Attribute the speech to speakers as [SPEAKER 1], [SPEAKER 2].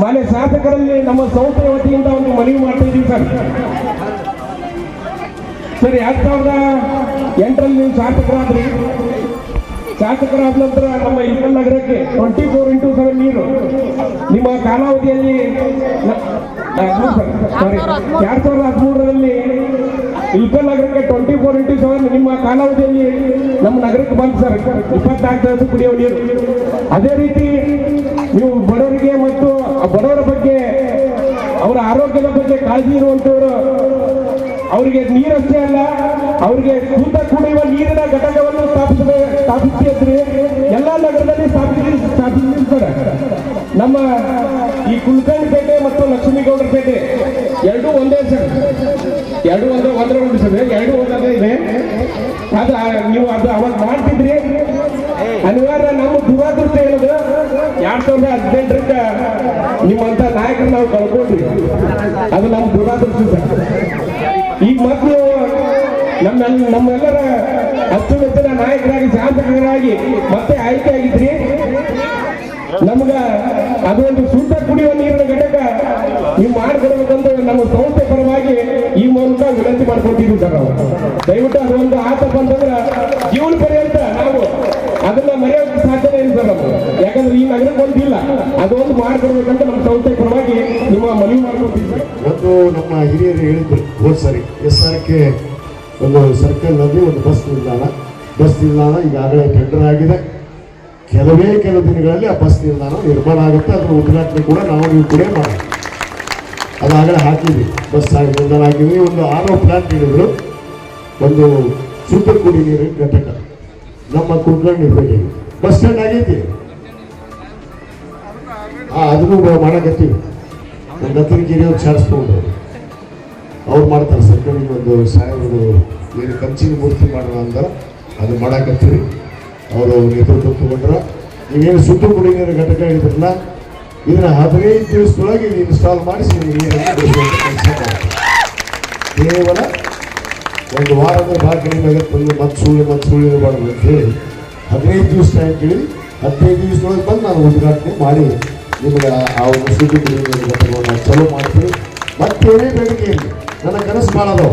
[SPEAKER 1] ಮಾನ್ಯ ಶಾಸಕರಲ್ಲಿ ನಮ್ಮ ಸಂಸ್ಥೆ ವತಿಯಿಂದ ಒಂದು ಮನವಿ ಮಾಡ್ತಾ ಇದ್ದೀವಿ ಸರ್. ಸರ್, ಎರಡ್ ಸಾವಿರದ ಎಂಟರಲ್ಲಿ ನೀವು ಶಾಸಕರಾದ್ರಿ. ಶಾಸಕರಾದ ನಂತರ ನಮ್ಮ ಇಲ್ಕಲ್ ನಗರಕ್ಕೆ ಟ್ವೆಂಟಿ ಫೋರ್ ಇಂಟು ಸೆವೆನ್ ನೀರು. ನಿಮ್ಮ ಕಾಲಾವಧಿಯಲ್ಲಿ ಎರಡ್ ಸಾವಿರದ ಹದಿಮೂರರಲ್ಲಿ ಇಲ್ಕಲ್ ನಗರಕ್ಕೆ ಟ್ವೆಂಟಿ ಫೋರ್ ಇಂಟು ಸೆವೆನ್ ನಿಮ್ಮ ಕಾಲಾವಧಿಯಲ್ಲಿ ನಮ್ಮ ನಗರಕ್ಕೆ ಬಂತು ಸರ್. ಇಪ್ಪತ್ನಾಲ್ಕು ತಾಸು ಕುಡಿಯೋ ನೀರು. ಅದೇ ರೀತಿ ನೀವು ಬಡವರ ಬಗ್ಗೆ, ಅವರ ಆರೋಗ್ಯದ ಬಗ್ಗೆ ಕಾಳಜಿ ಇರುವಂತವರು, ಅವರಿಗೆ ನೀರಷ್ಟೇ ಅಲ್ಲ, ಅವರಿಗೆ ಶುದ್ಧ ಕುಡಿಯುವ ನೀರಿನ ಘಟಕವನ್ನು ಸ್ಥಾಪಿಸಬೇ ಸ್ಥಾಪಿಸಿದ್ರಿ ಎಲ್ಲ ನಗರದಲ್ಲಿ ಸ್ಥಾಪಿಸಿ, ಸ್ಥಾಪಿಸಿರ್ತಾರೆ. ನಮ್ಮ ಈ ಕುಲಕರ್ಣಿ ಪೇಟೆ ಮತ್ತು ಲಕ್ಷ್ಮೀಗೌಡರ ಪೇಟೆ, ಎರಡೂ ಒಂದೇ ಸರ್. ಎರಡು ಒಂದೇ ಒಂದರ ಉಂಟು ಸರ್, ಎರಡು ಒಂದೇ ಇದೆ. ಅದು, ನೀವು ಅದು ಅವಾಗ ಮಾಡ್ತಿದ್ರಿ. ಅನಿವಾರ್ಯ ನಮ್ಮ ದುರಾದೃಷ್ಟ ಏನದು? ಎರಡ್ ಸಾವಿರದ ಹದಿನೆಂಟರಿಂದ ನಿಮ್ಮಂತ ನಾಯಕರು ನಾವು ಕಳ್ಕೊಂಡ್ರಿ ಅದು ನಮ್ಮ ದುರಾದೃಷ್ಟ. ಈಗ ಮತ್ತು ನಮ್ಮೆಲ್ಲ ನಮ್ಮೆಲ್ಲರ ಅಚ್ಚುಮೆಚ್ಚಿನ ನಾಯಕರಾಗಿ, ಶಾಸಕರಾಗಿ ಮತ್ತೆ ಆಯ್ಕೆ ಆಗಿದ್ರಿ ನಮ್ಗ ಅದೊಂದು ಶುದ್ಧ ಕುಡಿಯುವ ನೀರಿನ ಘಟಕ. ನೀವು ಮಾಡಿಕೊಡ್ಬೇಕಂತ ನಮ್ಮ ಸಂಸ್ಥೆ ಪರವಾಗಿ ಈ ಮೂಲಕ ವಿನಂತಿ ಮಾಡ್ಕೊಟ್ಟಿದ್ವಿ ಸರ್ ದಯವಿಟ್ಟು ಅದೊಂದು ಆತಪ್ಪ ಅಂತಂದ್ರೆ ಜೀವನ ಪರ್ಯಂತ ನಾವು ಅದನ್ನ ಮರೆಯೋಕೆ ಯಾಕಂದ್ರೆ ಈ ನಗರಕ್ಕೆ ಅದೊಂದು ಮಾಡ್ಕೊಡ್ಬೇಕಂತ ನಮ್ಮ ಸಂಸ್ಥೆ ಪರವಾಗಿ ನಿಮ್ಮ ಮನವಿ
[SPEAKER 2] ಒಂದು ನಮ್ಮ ಹಿರಿಯರು ಹೇಳಿದ್ರು, ಹೋದ್ ಸರಿ, ಎಸ್ ಆರ್ ಕೆ ಒಂದು ಸರ್ಕಲ್ನಲ್ಲಿ ಒಂದು ಬಸ್ ನಿಲ್ದಾಣ. ಬಸ್ ನಿಲ್ದಾಣ ಈಗಾಗಲೇ ಟೆಂಡರ್ ಆಗಿದೆ. ಕೆಲವೇ ಕೆಲವು ದಿನಗಳಲ್ಲಿ ಆ ಬಸ್ ನಿಲ್ದಾಣ ನಿರ್ಮಾಣ ಆಗುತ್ತೆ. ಅದರ ಉದ್ಘಾಟನೆ ಕೂಡ ನಾವು ನೀವು ಕೂಡ ಮಾಡಿ ಅದಾಗಲೇ ಹಾಕಿದ್ವಿ. ಬಸ್ ಆಗಿ ನಿಲ್ದಾಣ ಹಾಕಿದ್ವಿ. ಒಂದು ಆರೋ ಪ್ಲಾನ್ ನೀಡಿದ್ರು ಒಂದು ಶುದ್ಧ ಕುಡಿ ನೀರಿನ ಘಟಕ. ನಮ್ಮ ಕುಡ್ಕೊಂಡು ಬಸ್ ಸ್ಟ್ಯಾಂಡ್ ಆಗೈತಿ ಅದನ್ನು ಮಾಡಕತ್ತೀವಿ. ಹತ್ರ ಅವ್ರು ಚಾಡಿಸ್ಕೊಂಡು ಅವ್ರು. ಮಾಡ್ತಾರೆ ಸರ್ಕಾರಿ ಒಂದು ಸಾಹೇಬರು ಏನು ಕಂಚಿನ ಮೂರ್ತಿ ಮಾಡೋಣ ಅಂದ್ರೆ ಅದು ಮಾಡಾಕತ್ತೀವಿ. ಅವರು ನೇತೃತ್ವ ತಗೊಂಡ್ರ. ನೀವೇನು ಶುದ್ಧ ಕುಡಿಯೋ ಘಟಕ ಇದ್ರಲ್ಲ ಇದನ್ನ ಹದಿನೈದು ದಿವಸದೊಳಗೆ ಇದು ಇನ್ಸ್ಟಾಲ್ ಮಾಡಿಸಿ ಕೇವಲ ಒಂದು ವಾರದ ಆಗುತ್ತೆ ಒಂದು ಮತ್ತೆ ಸುಳ್ಳು ಮತ್ತೆ ಸುಳ್ಳು ಹೇಳಿ, ಹದಿನೈದು ದಿವಸ ಟೈಮ್ ಕೇಳಿ, ಹದಿನೈದು ದಿವಸದೊಳಗೆ ಬಂದು ನಾನು ಉದ್ಘಾಟನೆ ಮಾಡಿ. ನಿಮಗೆ ಆ- ಒಂದು ಘಟಕವನ್ನು ಚಲೋ ಮಾಡ್ತೀವಿ ಮತ್ತೇನೇ ಬೇಡಿಕೆ ಇಲ್ಲ ನನ್ನ ಕನಸು ಅದಾವ